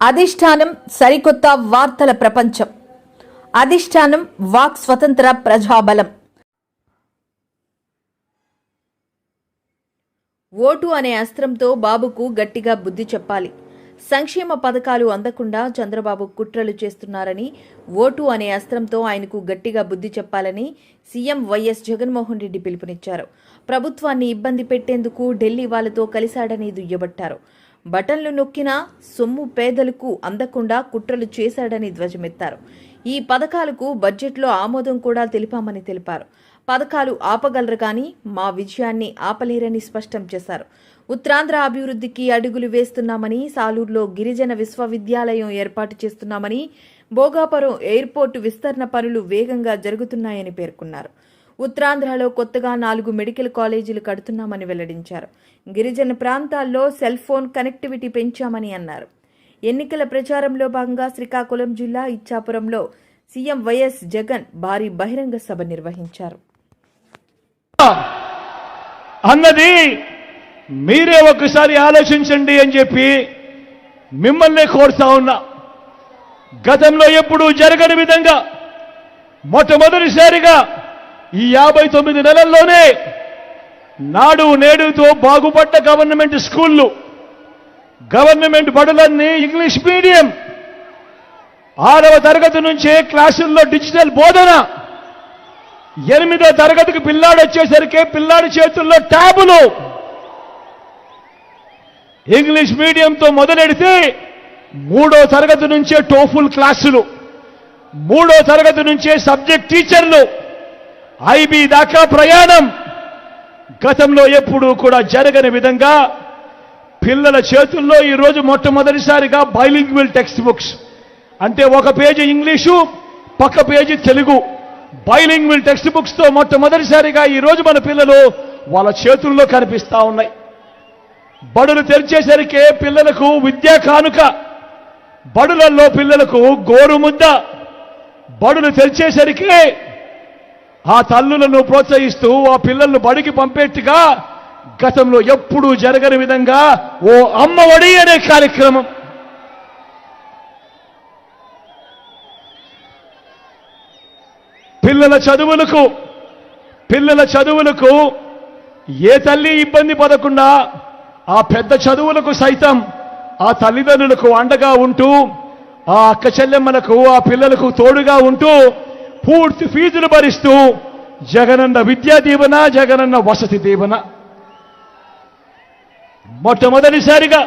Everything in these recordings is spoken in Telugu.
అధిష్టానం సరికొత్త వార్తల ప్రపంచం. అధిష్టానం వాక్ స్వతంత్ర ప్రజాబలం. ఓటు అనే అస్త్రంతో బాబుకు గట్టిగా బుద్ధి చెప్పాలి. సంక్షేమ పథకాలు అందకుండా చంద్రబాబు కుట్రలు చేస్తున్నారని ఓటు అనే అస్త్రంతో ఆయనకు గట్టిగా బుద్ధి చెప్పాలని సీఎం వైఎస్ జగన్మోహన్ రెడ్డి పిలుపునిచ్చారు. ప్రభుత్వాన్ని ఇబ్బంది పెట్టేందుకు ఢిల్లీ వాళ్ళతో కలిశాడని దుయ్యబట్టారు. బటన్లు నొక్కినా సొమ్ము పేదలకు అందకుండా కుట్రలు చేశాడని ధ్వజమెత్తారు. ఈ పథకాలకు బడ్జెట్లో ఆమోదం కూడా తెలిపామని తెలిపారు. పథకాలు ఆపగలరు కానీ మా విజయాన్ని ఆపలేరని స్పష్టం చేశారు. ఉత్తరాంధ్ర అభివృద్ధికి అడుగులు వేస్తున్నామని సాలూరులో గిరిజన విశ్వవిద్యాలయం ఏర్పాటు చేస్తున్నామని భోగాపురం ఎయిర్పోర్టు విస్తరణ పనులు వేగంగా జరుగుతున్నాయని పేర్కొన్నారు. ఉత్తరాంధ్రలో కొత్తగా నాలుగు మెడికల్ కాలేజీలు కడుతున్నామని వెల్లడించారు. గిరిజన ప్రాంతాల్లో సెల్ ఫోన్ కనెక్టివిటీ పెంచామని అన్నారు. ఎన్నికల ప్రచారంలో భాగంగా శ్రీకాకుళం జిల్లా ఇచ్చాపురంలో సీఎం వైఎస్ జగన్ భారీ బహిరంగ సభ నిర్వహించారు. అన్నది మీరే ఒకసారి ఆలోచించండి అని చెప్పి మిమ్మల్ని కోరుతా ఉన్నా. గతంలో ఎప్పుడూ జరగని విధంగా మొట్టమొదటిసారిగా ఈ యాభై తొమ్మిది నెలల్లోనే నాడు నేడుతో బాగుపడ్డ గవర్నమెంట్ స్కూళ్ళు గవర్నమెంట్ బడులన్నీ ఇంగ్లీష్ మీడియం. ఆరవ తరగతి నుంచే క్లాసుల్లో డిజిటల్ బోధన. ఎనిమిదో తరగతికి పిల్లాడు వచ్చేసరికి పిల్లాడి చేతుల్లో ట్యాబులు. ఇంగ్లీష్ మీడియంతో మొదలెడితే మూడో తరగతి నుంచే టోఫుల్ క్లాసులు మూడో తరగతి నుంచే సబ్జెక్ట్ టీచర్లు. ఐబీ దాకా ప్రయాణం. గతంలో ఎప్పుడూ కూడా జరగని విధంగా పిల్లల చేతుల్లో ఈరోజు మొట్టమొదటిసారిగా బైలింగ్వల్ టెక్స్ట్ బుక్స్ అంటే ఒక పేజీ ఇంగ్లీషు పక్క పేజీ తెలుగు. బైలింగ్వల్ టెక్స్ట్ బుక్స్తో మొట్టమొదటిసారిగా ఈ రోజు మన పిల్లలు వాళ్ళ చేతుల్లో కనిపిస్తా ఉన్నాయి. బడులు తెరిచేసరికే పిల్లలకు విద్యా కానుక. బడులలో పిల్లలకు గోరు ముద్ద బడులు తెరిచేసరికి ఆ తల్లులను ప్రోత్సహిస్తూ ఆ పిల్లలను బడికి పంపేట్టుగా గతంలో ఎప్పుడూ జరగని విధంగా ఓ అమ్మఒడి అనే కార్యక్రమం. పిల్లల చదువులకు పిల్లల చదువులకు ఏ తల్లి ఇబ్బంది పడకుండా ఆ పెద్ద చదువులకు సైతం ఆ తల్లిదండ్రులకు అండగా ఉంటూ ఆ అక్క చెల్లెమ్మలకు ఆ పిల్లలకు తోడుగా ఉంటూ పూర్తి ఫీజులు భరిస్తూ జగనన్న విద్యా దీవెన జగనన్న వసతి దీవెన. మొట్టమొదటిసారిగా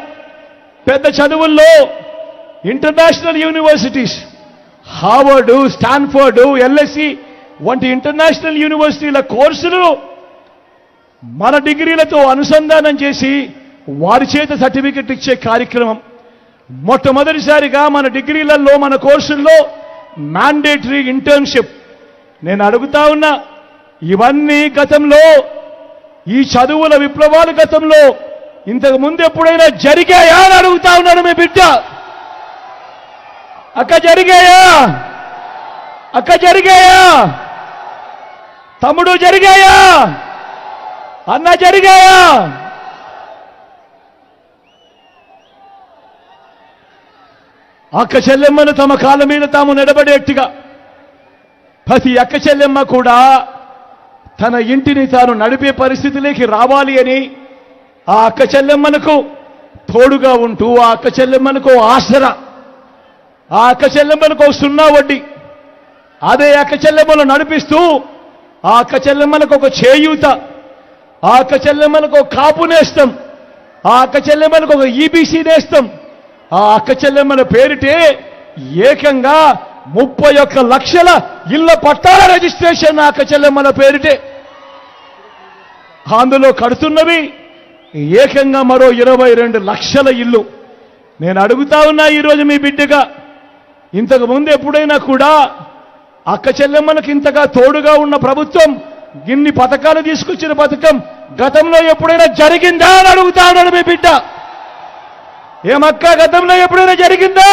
పెద్ద చదువుల్లో international universities Harvard Stanford LSC వంటి ఇంటర్నేషనల్ యూనివర్సిటీల కోర్సులు మన డిగ్రీలతో అనుసంధానం చేసి వారి చేత సర్టిఫికెట్ ఇచ్చే కార్యక్రమం. మొట్టమొదటిసారిగా మన డిగ్రీలలో మన కోర్సుల్లో మ్యాండేటరీ ఇంటర్న్షిప్ నేను అడుగుతా ఉన్నా ఇవన్నీ గతంలో ఈ చదువుల విప్లవాలు గతంలో ఇంతకు ముందు ఎప్పుడైనా జరిగాయా అని అడుగుతా ఉన్నాడు మీ బిడ్డ. అక్క జరిగాయా? అక్క జరిగాయా? తమ్ముడు జరిగాయా? అన్న జరిగాయా? అక్క చెల్లెమ్మను తమ కాళ్ళ మీద తాము నిలబడేట్టుగా. ప్రతి అక్క చెల్లెమ్మ కూడా తన ఇంటిని తాను నడిపే పరిస్థితిలోకి రావాలి అని ఆ అక్క చెల్లెమ్మలకు తోడుగా ఉంటూ ఆ అక్క చెల్లెమ్మలకు ఆసర. ఆ అక్క చెల్లెమ్మలకు సున్నా వడ్డీ. అదే అక్క చెల్లెమ్మలు నడిపిస్తూ ఆ అక్క చెల్లెమ్మలకు ఒక చేయూత ఆ అక్క చెల్లెమ్మలకు ఒక కాపు నేస్తాం ఆ అక్క చెల్లెమ్మలకు ఒక ఈబీసీ నేస్తాం. ఆ అక్క చెల్లెమ్మల పేరిటే ఏకంగా ముప్పై ఒక్క లక్షల ఇళ్ళ పట్టాల రిజిస్ట్రేషన్ ఆ అక్క చెల్లెమ్మల పేరిటే. అందులో కడుతున్నవి ఏకంగా మరో ఇరవై రెండు లక్షల ఇల్లు. నేను అడుగుతా ఉన్నా ఈరోజు మీ బిడ్డగా ఇంతకు ముందు ఎప్పుడైనా కూడా అక్క చెల్లెమ్మలకు ఇంతగా తోడుగా ఉన్న ప్రభుత్వం ఇన్ని పథకాలు తీసుకొచ్చిన పథకం గతంలో ఎప్పుడైనా జరిగిందా అని అడుగుతా ఉన్నాడు మీ బిడ్డ. ఏమక్క గతంలో ఎప్పుడైనా జరిగిందా?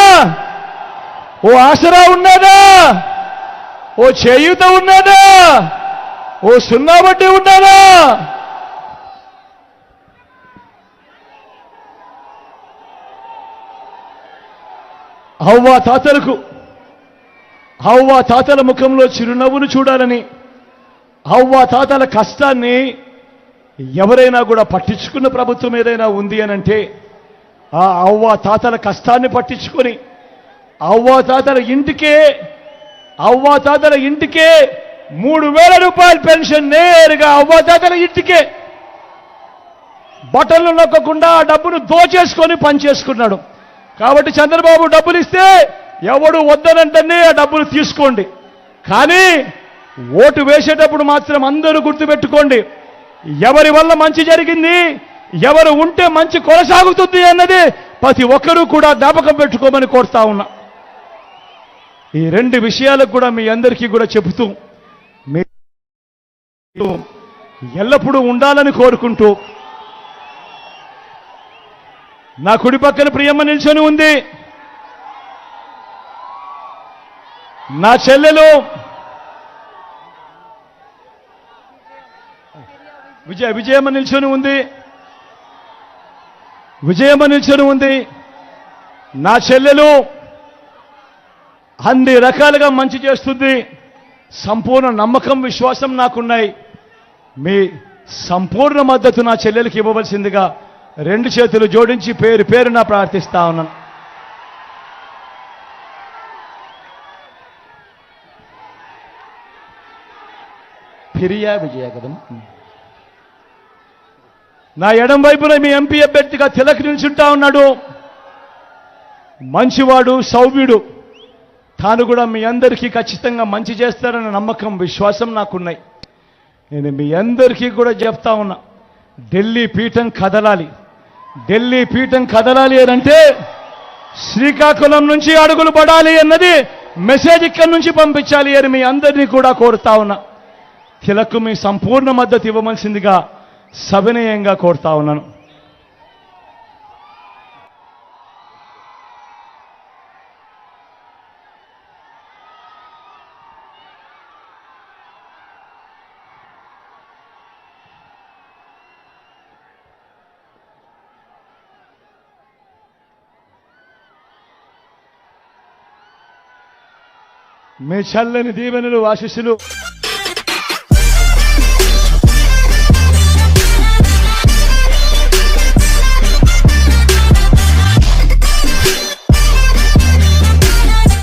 ఓ ఆసరా ఉన్నదా? ఓ చేయూత ఉన్నదా? ఓ సున్నా వడ్డీ ఉన్నదా? అవ్వ తాతలకు అవ్వ తాతల ముఖంలో చిరునవ్వును చూడాలని అవ్వ తాతల కష్టాన్ని ఎవరైనా కూడా పట్టించుకున్న ప్రభుత్వం ఏదైనా ఉంది అని అంటే ఆ అవ్వ తాతల కష్టాన్ని పట్టించుకొని అవ్వ తాతల ఇంటికే అవ్వ తాతల ఇంటికే మూడు వేల రూపాయల పెన్షన్ నేరుగా అవ్వ తాతల ఇంటికే. బటన్లు నొక్కకుండా ఆ డబ్బును దోచేసుకొని పనిచేసుకున్నాడు కాబట్టి చంద్రబాబు డబ్బులు ఇస్తే ఎవడు వద్దనంటనే ఆ డబ్బులు తీసుకోండి. కానీ ఓటు వేసేటప్పుడు మాత్రం అందరూ గుర్తుపెట్టుకోండి. ఎవరి వల్ల మంచి జరిగింది? ఎవరు ఉంటే మంచి కొనసాగుతుంది అన్నది ప్రతి ఒక్కరూ కూడా జ్ఞాపకం పెట్టుకోమని కోరుతా ఉన్నా. ఈ రెండు విషయాలకు కూడా మీ అందరికీ కూడా చెబుతూ మీ ఎల్లప్పుడూ ఉండాలని కోరుకుంటూ నా కుడి పక్కన ప్రియమ్మ నిల్చొని ఉంది. నా చెల్లెలు విజయ విజయమ్మ నిల్చొని ఉంది. విజయం నిల్చొని ఉంది. నా చెల్లెలు అన్ని రకాలుగా మంచి చేస్తుంది. సంపూర్ణ నమ్మకం విశ్వాసం నాకున్నాయి. మీ సంపూర్ణ మద్దతు నా చెల్లెలకి ఇవ్వవలసిందిగా రెండు చేతులు జోడించి పేరు పేరున ప్రార్థిస్తా ఉన్నాను. ఫిరియా విజయ కదం నా ఎడం వైపున మీ ఎంపీ అభ్యర్థిగా తిలక్ నిల్చుంటా ఉన్నాడు. మంచివాడు సౌమ్యుడు. తాను కూడా మీ అందరికీ ఖచ్చితంగా మంచి చేస్తారన్న నమ్మకం విశ్వాసం నాకున్నాయి. నేను మీ అందరికీ కూడా చెప్తా ఉన్నా ఢిల్లీ పీఠం కదలాలి. ఢిల్లీ పీఠం కదలాలి అనంటే శ్రీకాకుళం నుంచి అడుగులు పడాలి అన్నది మెసేజ్ ఇక్కడి నుంచి పంపించాలి అని మీ అందరినీ కూడా కోరుతా ఉన్నా. తిలకు మీ సంపూర్ణ మద్దతు ఇవ్వవలసిందిగా సవినయంగా కోరుతా ఉన్నాను. మీ చల్లని దీవెనలు ఆశిస్సులు